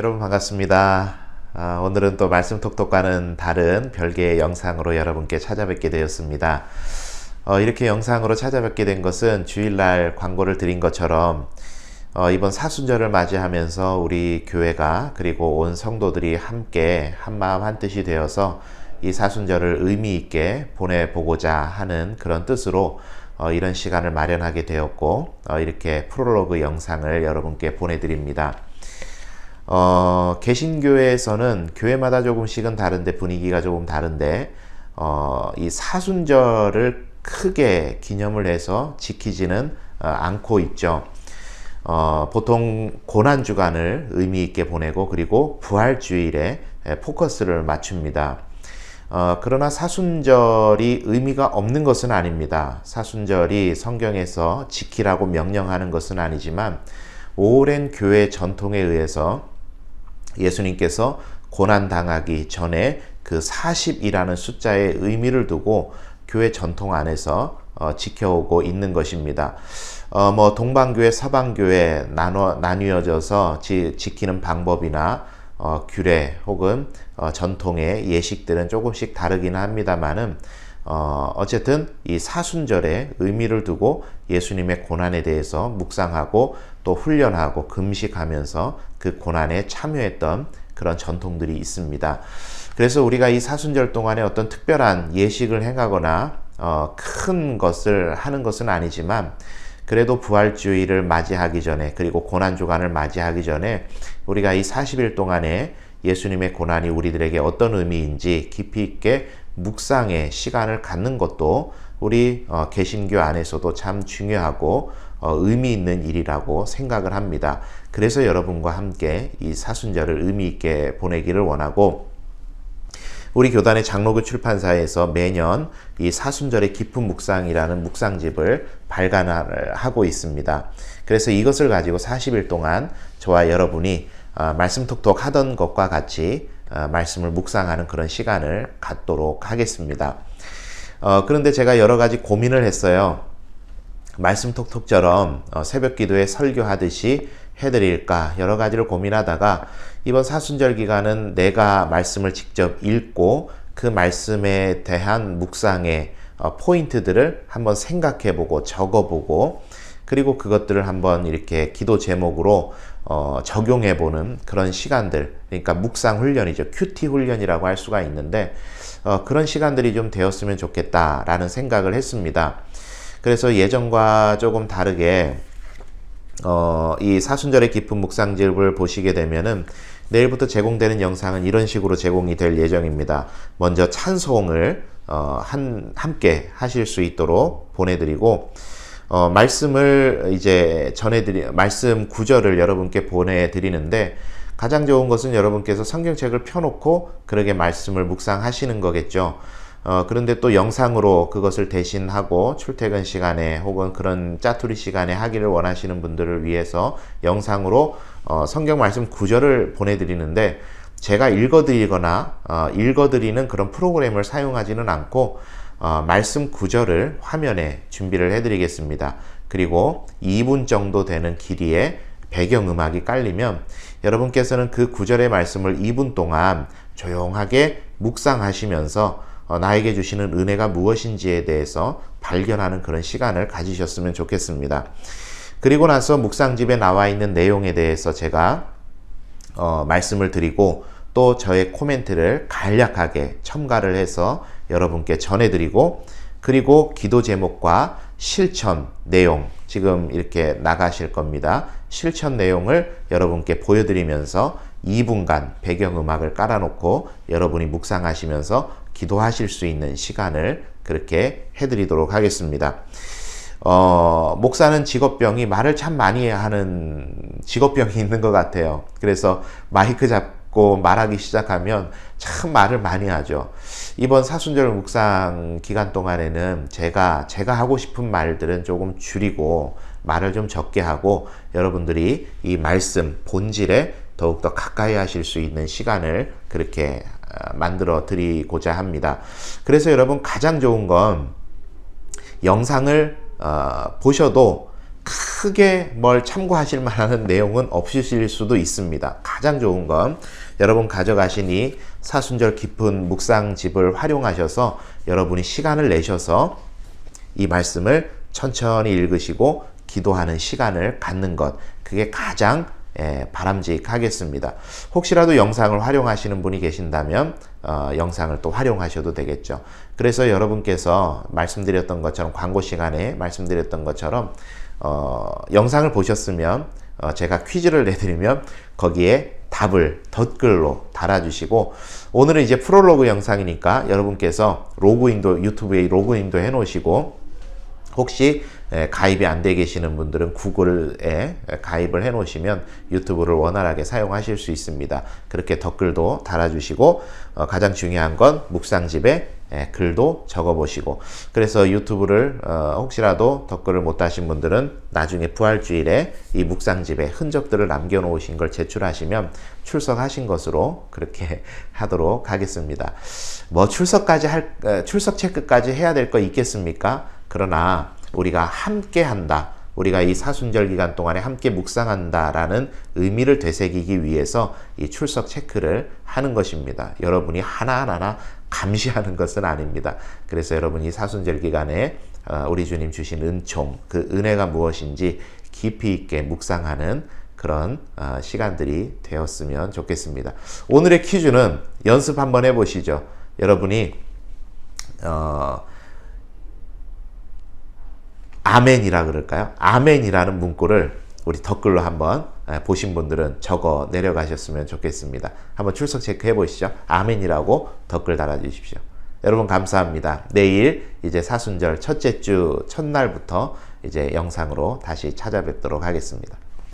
여러분 반갑습니다. 아, 오늘은 또 말씀 톡톡과는 다른 별개의 영상으로 여러분께 찾아뵙게 되었습니다. 어, 이렇게 영상으로 찾아뵙게 된 것은 주일날 광고를 드린 것처럼 어, 이번 사순절을 맞이하면서 우리 교회가 그리고 온 성도들이 함께 한마음 한뜻이 되어서 이 사순절을 의미 있게 보내보고자 하는 그런 뜻으로 어, 이런 시간을 마련하게 되었고 어, 이렇게 프롤로그 영상을 여러분께 보내드립니다. 어, 개신교회에서는 교회마다 조금씩은 다른데 분위기가 조금 다른데 어, 이 사순절을 크게 기념을 해서 지키지는 어, 않고 있죠. 어, 보통 고난 주간을 의미 있게 보내고 그리고 부활 주일에 에, 포커스를 맞춥니다. 어, 그러나 사순절이 의미가 없는 것은 아닙니다. 사순절이 성경에서 지키라고 명령하는 것은 아니지만 오랜 교회 전통에 의해서 예수님께서 고난 당하기 전에 그 40이라는 숫자의 의미를 두고 교회 전통 안에서 어, 지켜오고 있는 것입니다. 어, 뭐 동방교회, 서방교회 나눠 나뉘어져서 지, 지키는 방법이나 어, 규례 혹은 어, 전통의 예식들은 조금씩 다르긴 합니다만은 어, 어쨌든 이 사순절에 의미를 두고 예수님의 고난에 대해서 묵상하고 또 훈련하고 금식하면서 그 고난에 참여했던 그런 전통들이 있습니다. 그래서 우리가 이 사순절 동안에 어떤 특별한 예식을 행하거나 어, 큰 것을 하는 것은 아니지만 그래도 부활주의를 맞이하기 전에 그리고 고난 주간을 맞이하기 전에 우리가 이 40일 동안에 예수님의 고난이 우리들에게 어떤 의미인지 깊이 있게 묵상의 시간을 갖는 것도 우리 어, 개신교 안에서도 참 중요하고 어, 의미 있는 일이라고 생각을 합니다. 그래서 여러분과 함께 이 사순절을 의미 있게 보내기를 원하고 우리 교단의 장로교 출판사에서 매년 이 사순절의 깊은 묵상이라는 묵상집을 발간을 하고 있습니다. 그래서 이것을 가지고 40일 동안 저와 여러분이 어, 말씀 톡톡 하던 것과 같이 어, 말씀을 묵상하는 그런 시간을 갖도록 하겠습니다. 어, 그런데 제가 여러 가지 고민을 했어요. 말씀 톡톡처럼 어, 새벽 기도에 설교하듯이 해드릴까 여러 가지를 고민하다가 이번 사순절 기간은 내가 말씀을 직접 읽고 그 말씀에 대한 묵상의 어, 포인트들을 한번 생각해보고 적어보고 그리고 그것들을 한번 이렇게 기도 제목으로 어, 적용해보는 그런 시간들 그러니까 묵상 훈련이죠 큐티 훈련이라고 할 수가 있는데 어, 그런 시간들이 좀 되었으면 좋겠다라는 생각을 했습니다. 그래서 예전과 조금 다르게 어, 이 사순절의 깊은 묵상집을 보시게 되면은 내일부터 제공되는 영상은 이런 식으로 제공이 될 예정입니다. 먼저 찬송을 어, 한, 함께 하실 수 있도록 보내드리고 어, 말씀을 이제 전해드리, 말씀 구절을 여러분께 보내드리는데 가장 좋은 것은 여러분께서 성경책을 펴놓고 그렇게 말씀을 묵상하시는 거겠죠. 어, 그런데 또 영상으로 그것을 대신하고 출퇴근 시간에 혹은 그런 짜투리 시간에 하기를 원하시는 분들을 위해서 영상으로 어, 성경 말씀 구절을 보내드리는데 제가 읽어드리거나 어, 읽어드리는 그런 프로그램을 사용하지는 않고 어, 말씀 구절을 화면에 준비를 해드리겠습니다. 그리고 2분 정도 되는 길이의 배경음악이 깔리면 여러분께서는 그 구절의 말씀을 2분 동안 조용하게 묵상하시면서 어, 나에게 주시는 은혜가 무엇인지에 대해서 발견하는 그런 시간을 가지셨으면 좋겠습니다. 그리고 나서 묵상집에 나와 있는 내용에 대해서 제가 어, 말씀을 드리고 또 저의 코멘트를 간략하게 첨가를 해서 여러분께 전해드리고 그리고 기도 제목과 실천 내용 지금 이렇게 나가실 겁니다. 실천 내용을 여러분께 보여드리면서 2분간 배경음악을 깔아놓고 여러분이 묵상하시면서 기도하실 수 있는 시간을 그렇게 해드리도록 하겠습니다. 어, 목사는 직업병이 말을 참 많이 하는 직업병이 있는 것 같아요. 그래서 마이크 잡, 듣 고 말하기 시작하면 참 말을 많이 하죠. 이번 사순절 묵상 기간 동안에는 제가 제가 하고 싶은 말들은 조금 줄이고 말을 좀 적게 하고 여러분들이 이 말씀 본질에 더욱더 가까이 하실 수 있는 시간을 그렇게 아, 만들어 드리고자 합니다. 그래서 여러분 가장 좋은 건 영상을 어, 보셔도 크게 뭘 참고하실 만한 내용은 없으실 수도 있습니다. 가장 좋은 건 여러분 가져가신 이 사순절 깊은 묵상집을 활용하셔서 여러분이 시간을 내셔서 이 말씀을 천천히 읽으시고 기도하는 시간을 갖는 것 그게 가장 예, 바람직하겠습니다. 혹시라도 영상을 활용하시는 분이 계신다면 어, 영상을 또 활용하셔도 되겠죠. 그래서 여러분께서 말씀드렸던 것처럼 광고 시간에 말씀드렸던 것처럼 어, 영상을 보셨으면 어, 제가 퀴즈를 내드리면 거기에 답을 덧글로 달아주시고 오늘은 이제 프롤로그 영상이니까 여러분께서 로그인도 유튜브에 로그인도 해놓으시고 혹시 에, 가입이 안 돼 계시는 분들은 구글에 가입을 해 놓으시면 유튜브를 원활하게 사용하실 수 있습니다. 그렇게 댓글도 달아주시고 어, 가장 중요한 건 묵상집에 에, 글도 적어보시고 그래서 유튜브를 어, 혹시라도 댓글을 못 다신 분들은 나중에 부활주일에 이 묵상집에 흔적들을 남겨놓으신 걸 제출하시면 출석하신 것으로 그렇게 하도록 하겠습니다. 뭐 출석까지 할 에, 출석 체크까지 해야 될 거 있겠습니까? 그러나 우리가 함께 한다. 우리가 이 사순절 기간 동안에 함께 묵상한다라는 의미를 되새기기 위해서 이 출석 체크를 하는 것입니다. 여러분이 하나하나 감시하는 것은 아닙니다. 그래서 여러분이 사순절 기간에 어, 우리 주님 주신 은총, 그 은혜가 무엇인지 깊이 있게 묵상하는 그런 어, 시간들이 되었으면 좋겠습니다. 오늘의 퀴즈는 연습 한번 해보시죠. 여러분이 어, 아멘이라 그럴까요? 아멘이라는 문구를 우리 댓글로 한번 에, 보신 분들은 적어 내려가셨으면 좋겠습니다. 한번 출석 체크해 보시죠. 아멘이라고 댓글 달아주십시오. 여러분 감사합니다. 내일 이제 사순절 첫째 주 첫날부터 이제 영상으로 다시 찾아뵙도록 하겠습니다.